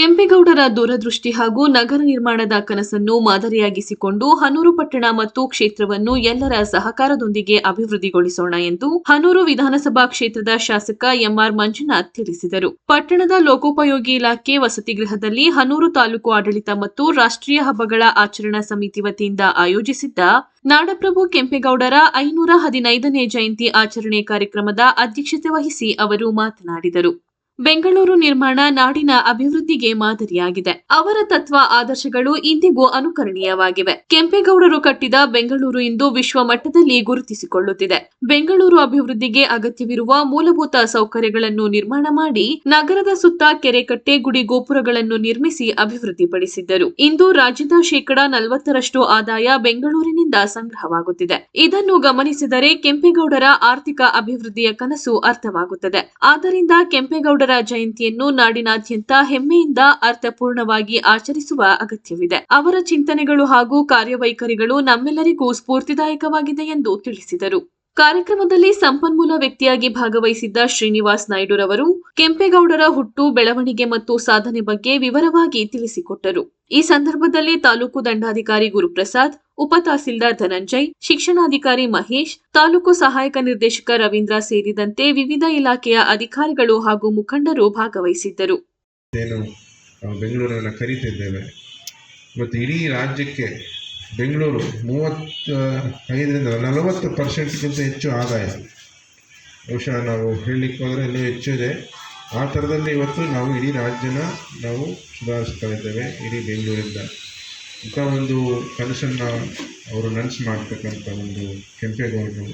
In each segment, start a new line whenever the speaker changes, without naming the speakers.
ಕೆಂಪೇಗೌಡರ ದೂರದೃಷ್ಟಿ ಹಾಗೂ ನಗರ ನಿರ್ಮಾಣದ ಕನಸನ್ನು ಮಾದರಿಯಾಗಿಸಿಕೊಂಡು ಹನೂರು ಪಟ್ಟಣ ಮತ್ತು ಕ್ಷೇತ್ರವನ್ನು ಎಲ್ಲರ ಸಹಕಾರದೊಂದಿಗೆ ಅಭಿವೃದ್ಧಿಗೊಳಿಸೋಣ ಎಂದು ಹನೂರು ವಿಧಾನಸಭಾ ಕ್ಷೇತ್ರದ ಶಾಸಕ ಎಂಆರ್ ಮಂಜುನಾಥ್ ತಿಳಿಸಿದರು. ಪಟ್ಟಣದ ಲೋಕೋಪಯೋಗಿ ಇಲಾಖೆ ವಸತಿ ಗೃಹದಲ್ಲಿ ಹನೂರು ತಾಲೂಕು ಆಡಳಿತ ಮತ್ತು ರಾಷ್ಟ್ರೀಯ ಹಬ್ಬಗಳ ಆಚರಣಾ ಸಮಿತಿ ವತಿಯಿಂದ ಆಯೋಜಿಸಿದ್ದ ನಾಡಪ್ರಭು ಕೆಂಪೇಗೌಡರ ಐನೂರ ಹದಿನೈದನೇ ಜಯಂತಿ ಆಚರಣೆ ಕಾರ್ಯಕ್ರಮದ ಅಧ್ಯಕ್ಷತೆ ವಹಿಸಿ ಅವರು ಮಾತನಾಡಿದರು. ಬೆಂಗಳೂರು ನಿರ್ಮಾಣ ನಾಡಿನ ಅಭಿವೃದ್ಧಿಗೆ ಮಾದರಿಯಾಗಿದೆ. ಅವರ ತತ್ವ ಆದರ್ಶಗಳು ಇಂದಿಗೂ ಅನುಕರಣೀಯವಾಗಿವೆ. ಕೆಂಪೇಗೌಡರು ಕಟ್ಟಿದ ಬೆಂಗಳೂರು ಇಂದು ವಿಶ್ವ ಮಟ್ಟದಲ್ಲಿ ಗುರುತಿಸಿಕೊಳ್ಳುತ್ತಿದೆ. ಬೆಂಗಳೂರು ಅಭಿವೃದ್ಧಿಗೆ ಅಗತ್ಯವಿರುವ ಮೂಲಭೂತ ಸೌಕರ್ಯಗಳನ್ನು ನಿರ್ಮಾಣ ಮಾಡಿ ನಗರದ ಸುತ್ತ ಕೆರೆಕಟ್ಟೆ, ಗುಡಿ ಗೋಪುರಗಳನ್ನು ನಿರ್ಮಿಸಿ ಅಭಿವೃದ್ಧಿಪಡಿಸಿದ್ದರು. ಇಂದು ರಾಜ್ಯದ ಶೇಕಡಾ ನಲವತ್ತರಷ್ಟು ಆದಾಯ ಬೆಂಗಳೂರಿನಿಂದ ಸಂಗ್ರಹವಾಗುತ್ತಿದೆ. ಇದನ್ನು ಗಮನಿಸಿದರೆ ಕೆಂಪೇಗೌಡರ ಆರ್ಥಿಕ ಅಭಿವೃದ್ಧಿಯ ಕನಸು ಅರ್ಥವಾಗುತ್ತದೆ. ಆದ್ದರಿಂದ ಕೆಂಪೇಗೌಡರ ಜಯಂತಿಯನ್ನು ನಾಡಿನಾದ್ಯಂತ ಹೆಮ್ಮೆಯಿಂದ ಅರ್ಥಪೂರ್ಣವಾಗಿ ಆಚರಿಸುವ ಅಗತ್ಯವಿದೆ. ಅವರ ಚಿಂತನೆಗಳು ಹಾಗೂ ಕಾರ್ಯವೈಖರಿಗಳು ನಮ್ಮೆಲ್ಲರಿಗೂ ಸ್ಫೂರ್ತಿದಾಯಕವಾಗಿದೆ ಎಂದು ತಿಳಿಸಿದರು. ಕಾರ್ಯಕ್ರಮದಲ್ಲಿ ಸಂಪನ್ಮೂಲ ವ್ಯಕ್ತಿಯಾಗಿ ಭಾಗವಹಿಸಿದ್ದ ಶ್ರೀನಿವಾಸ್ ನಾಯ್ಡುರವರು ಕೆಂಪೇಗೌಡರ ಹುಟ್ಟು, ಬೆಳವಣಿಗೆ ಮತ್ತು ಸಾಧನೆ ಬಗ್ಗೆ ವಿವರವಾಗಿ ತಿಳಿಸಿಕೊಟ್ಟರು. ಈ ಸಂದರ್ಭದಲ್ಲಿ ತಾಲೂಕು ದಂಡಾಧಿಕಾರಿ ಗುರುಪ್ರಸಾದ್ ಉಪ ತಹಸೀಲ್ದಾರ್ ಧನಂಜಯ್, ಶಿಕ್ಷಣಾಧಿಕಾರಿ ಮಹೇಶ್, ತಾಲೂಕು ಸಹಾಯಕ ನಿರ್ದೇಶಕ ರವೀಂದ್ರ ಸೇರಿದಂತೆ ವಿವಿಧ ಇಲಾಖೆಯ ಅಧಿಕಾರಿಗಳು ಹಾಗೂ ಮುಖಂಡರು ಭಾಗವಹಿಸಿದ್ದರು.
ಬೆಂಗಳೂರನ್ನು ಕರೀತಿದ್ದೇವೆ. ಮತ್ತು ಇಡೀ ರಾಜ್ಯಕ್ಕೆ ಬೆಂಗಳೂರು ಮೂವತ್ತ, ಐದರಿಂದ ನಲವತ್ತು ಪರ್ಸೆಂಟ್ಗಿಂತ ಹೆಚ್ಚು ಆದಾಯ. ಬಹುಶಃ ನಾವು ಹೇಳಲಿಕ್ಕೆ ಹೋದರೆ ಇನ್ನೂ ಹೆಚ್ಚು ಇದೆ. ಆ ಥರದಲ್ಲಿ ಇವತ್ತು ನಾವು ಇಡೀ ರಾಜ್ಯನ ನಾವು ಸುಧಾರಿಸ್ತಾ ಇದ್ದೇವೆ, ಇಡೀ ಬೆಂಗಳೂರಿಂದ. ಇಂಥ ಒಂದು ಕನಸನ್ನು ಅವರು ನನಸು ಮಾಡ್ತಕ್ಕಂಥ ಒಂದು ಕೆಂಪೇಗೌಡರು.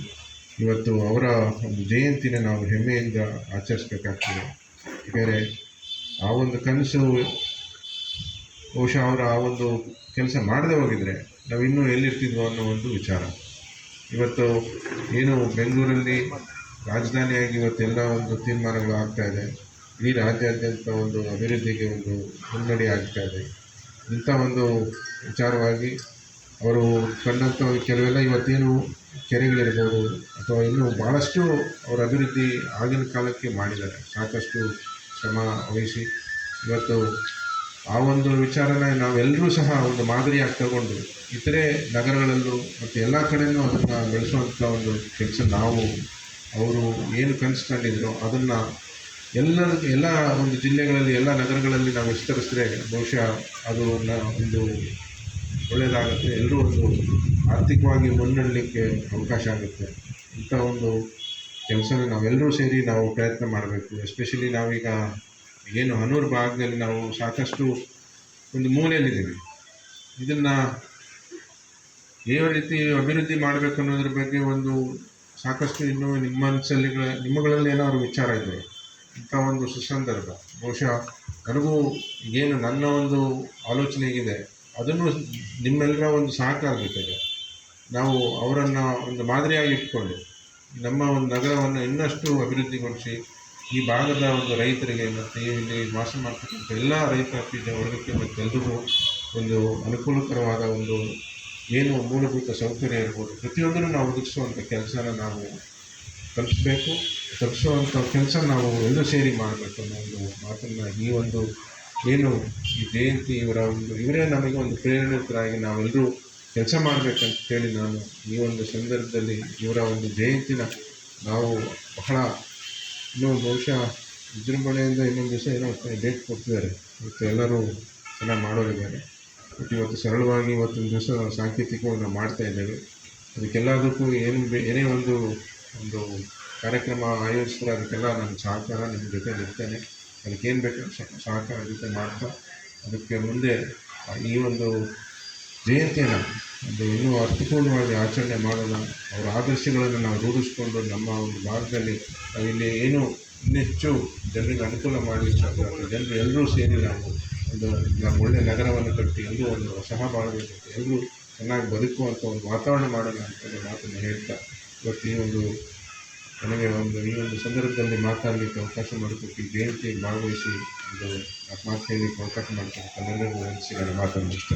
ಇವತ್ತು ಅವರ ಒಂದು ಜಯಂತಿನ ನಾವು ಹೆಮ್ಮೆಯಿಂದ ಆಚರಿಸ್ಬೇಕಾಗ್ತದೆ. ಯಾಕಂದರೆ ಆ ಒಂದು ಕನಸು ಬಹುಶಃ ಅವರ ಆ ಒಂದು ಕೆಲಸ ಮಾಡದೆ ಹೋಗಿದ್ರೆ ನಾವು ಇನ್ನೂ ಎಲ್ಲಿರ್ತಿದ್ವೋ ಅನ್ನೋ ಒಂದು ವಿಚಾರ. ಇವತ್ತು ಏನು ಬೆಂಗಳೂರಲ್ಲಿ ರಾಜಧಾನಿಯಾಗಿ ಇವತ್ತೆಲ್ಲ ಒಂದು ತೀರ್ಮಾನಗಳು ಆಗ್ತಾ ಇದೆ. ಇಡೀ ರಾಜ್ಯಾದ್ಯಂತ ಒಂದು ಅಭಿವೃದ್ಧಿಗೆ ಒಂದು ಮುನ್ನಡೆ ಆಗ್ತಾ ಇದೆ. ಇಂಥ ಒಂದು ವಿಚಾರವಾಗಿ ಅವರು ಕಂಡಂಥ ಕೆಲವೆಲ್ಲ ಇವತ್ತೇನು ಕೆರೆಗಳಿರ್ಬೋದು ಅಥವಾ ಇನ್ನೂ ಭಾಳಷ್ಟು ಅವರ ಅಭಿವೃದ್ಧಿ ಆಗಿನ ಕಾಲಕ್ಕೆ ಮಾಡಿದ್ದಾರೆ. ಸಾಕಷ್ಟು ಶ್ರಮ ವಹಿಸಿ ಇವತ್ತು ಆ ಒಂದು ವಿಚಾರನ ನಾವೆಲ್ಲರೂ ಸಹ ಒಂದು ಮಾದರಿಯಾಗಿ ತಗೊಂಡು ಇತರೆ ನಗರಗಳಲ್ಲೂ ಮತ್ತು ಎಲ್ಲ ಕಡೆಯೂ ಅದನ್ನು ಬೆಳೆಸುವಂಥ ಒಂದು ಕೆಲಸ ನಾವು, ಅವರು ಏನು ಕನಸ್ಕೊಂಡಿದ್ರು ಅದನ್ನು ಎಲ್ಲ ಎಲ್ಲ ಒಂದು ಜಿಲ್ಲೆಗಳಲ್ಲಿ, ಎಲ್ಲ ನಗರಗಳಲ್ಲಿ ನಾವು ವಿಸ್ತರಿಸಿದ್ರೆ ಬಹುಶಃ ಅದು ಒಂದು ಒಳ್ಳೆಯದಾಗುತ್ತೆ. ಎಲ್ಲರೂ ಒಂದು ಆರ್ಥಿಕವಾಗಿ ಮುನ್ನಡಲಿಕ್ಕೆ ಅವಕಾಶ ಆಗುತ್ತೆ. ಇಂಥ ಒಂದು ಕೆಲಸನ ನಾವೆಲ್ಲರೂ ಸೇರಿ ನಾವು ಪ್ರಯತ್ನ ಮಾಡಬೇಕು. ಎಸ್ಪೆಷಲಿ ನಾವೀಗ ಏನು ಹನೂರು ಭಾಗದಲ್ಲಿ ನಾವು ಸಾಕಷ್ಟು ಒಂದು ಮೂಲೆಯಲ್ಲಿದ್ದೀವಿ. ಇದನ್ನು ಯಾವ ರೀತಿ ಅಭಿವೃದ್ಧಿ ಮಾಡಬೇಕು ಅನ್ನೋದ್ರ ಬಗ್ಗೆ ಒಂದು ಸಾಕಷ್ಟು ಇನ್ನೂ ನಿಮ್ಮ ಮನಸ್ಸಲ್ಲಿ ನಿಮ್ಮಗಳಲ್ಲಿ ಏನಾದ್ರು ವಿಚಾರ ಇದೆ ಇಂಥ ಒಂದು ಸುಸಂದರ್ಭ. ಬಹುಶಃ ನನಗೂ ಏನು ನನ್ನ ಒಂದು ಆಲೋಚನೆ ಇದೆ ಅದನ್ನು ನಿಮ್ಮೆಲ್ಲರ ಒಂದು ಸಹಕಾರ ಬೇಕಾಗಿದೆ ನಾವು ಅವರನ್ನು ಒಂದು ಮಾದರಿಯಾಗಿ ಇಟ್ಕೊಂಡು ನಮ್ಮ ಒಂದು ನಗರವನ್ನು ಇನ್ನಷ್ಟು ಅಭಿವೃದ್ಧಿಗೊಳಿಸಿ ಈ ಭಾಗದ ಒಂದು ರೈತರಿಗೆ ಮತ್ತು ಇಲ್ಲಿ ವಾಸ ಮಾಡ್ತಕ್ಕಂಥ ಎಲ್ಲ ರೈತ ಬೀಜ ವರ್ಗಕ್ಕೆ ಮತ್ತು ಒಂದು ಅನುಕೂಲಕರವಾದ ಒಂದು ಏನು ಮೂಲಭೂತ ಸೌಕರ್ಯ ಇರ್ಬೋದು, ಪ್ರತಿಯೊಂದನ್ನು ನಾವು ಒದಗಿಸುವಂಥ ಕೆಲಸನ ನಾವು ತಲುಪಿಸ್ಬೇಕು. ತಲುಪಿಸುವಂಥ ಕೆಲಸ ನಾವು ಎಲ್ಲರೂ ಸೇರಿ ಮಾಡಬೇಕು. ಅನ್ನೋ ಒಂದು ಮಾತನ್ನು ಈ ಒಂದು ಏನು ಈ ಜಯಂತಿ ಇವರ ಒಂದು, ಇವರೇ ನಮಗೆ ಒಂದು ಪ್ರೇರಣೆತರಾಗಿ ನಾವೆಲ್ಲರೂ ಕೆಲಸ ಮಾಡಬೇಕಂತ ಹೇಳಿ ನಾನು ಈ ಒಂದು ಸಂದರ್ಭದಲ್ಲಿ ಇವರ ಒಂದು ಜಯಂತಿನ ನಾವು ಬಹಳ ಇನ್ನೂ ಬಹುಶಃ ವಿಜೃಂಭಣೆಯಿಂದ ಇನ್ನೊಂದು ದಿವಸ ಏನೋ ಡೇಟ್ ಕೊಡ್ತಿದ್ದಾರೆ ಮತ್ತು ಎಲ್ಲರೂ ಚೆನ್ನಾಗಿ ಮಾಡೋರಿದ್ದಾರೆ. ಬಟ್ ಇವತ್ತು ಸರಳವಾಗಿ ಇವತ್ತೊಂದು ದಿವಸ ಸಾಂಕೇತಿಕವನ್ನು ಮಾಡ್ತಾ ಇದ್ದೇವೆ. ಅದಕ್ಕೆಲ್ಲದಕ್ಕೂ ಏನು ಏನೇ ಒಂದು ಒಂದು ಕಾರ್ಯಕ್ರಮ ಆಯೋಜಿಸಿದ್ರೆ ಅದಕ್ಕೆಲ್ಲ ನನ್ನ ಸಹಕಾರ ನಿಮ್ಮ ಜೊತೆ ಇರ್ತೇನೆ ಅದಕ್ಕೇನು ಬೇಕು ಸಹಕಾರ ಜೊತೆ ಮಾಡ್ತಾ ಅದಕ್ಕೆ ಮುಂದೆ ಈ ಒಂದು ಜಯಂತಿಯನ್ನು ಒಂದು ಇನ್ನೂ ಅರ್ಥಪೂರ್ಣವಾಗಿ ಆಚರಣೆ ಮಾಡೋಣ ಅವರ ಆದರ್ಶಗಳನ್ನು ನಾವು ರೂಢಿಸ್ಕೊಂಡು ನಮ್ಮ ಒಂದು ಭಾಗದಲ್ಲಿ ಇಲ್ಲಿ ಏನು ಇನ್ನೆಚ್ಚು ಜನರಿಗೆ ಅನುಕೂಲ ಮಾಡಿ. ಜನರು ಎಲ್ಲರೂ ಸೇರಿ ನಾವು ಒಂದು ನಮ್ಮ ಒಳ್ಳೆಯ ನಗರವನ್ನು ಕಟ್ಟಿ ಎಲ್ಲರೂ ಒಂದು ಸಹಬಾಳ್ವೆ ಎಲ್ಲರೂ ಚೆನ್ನಾಗಿ ಬದುಕುವಂಥ ಒಂದು ವಾತಾವರಣ ಮಾಡೋಣ ಅಂತ ಮಾತನ್ನು ಹೇಳ್ತಾ ಇವತ್ತು ಈ ಒಂದು ನನಗೆ ಒಂದು ಈ ಒಂದು ಸಂದರ್ಭದಲ್ಲಿ ಮಾತಾಡಲಿಕ್ಕೆ ಅವಕಾಶ ಮಾಡಿಕೊಟ್ಟು ಜಯಂತಿ ಭಾಗವಹಿಸಿ ಒಂದು ಆತ್ಮಹತ್ಯೆಯಲ್ಲಿ ಅವಕಾಶ ಮಾಡಿಕೊಟ್ಟು ವಂದಿಸಿ ಮಾತನ್ನು ಇಷ್ಟ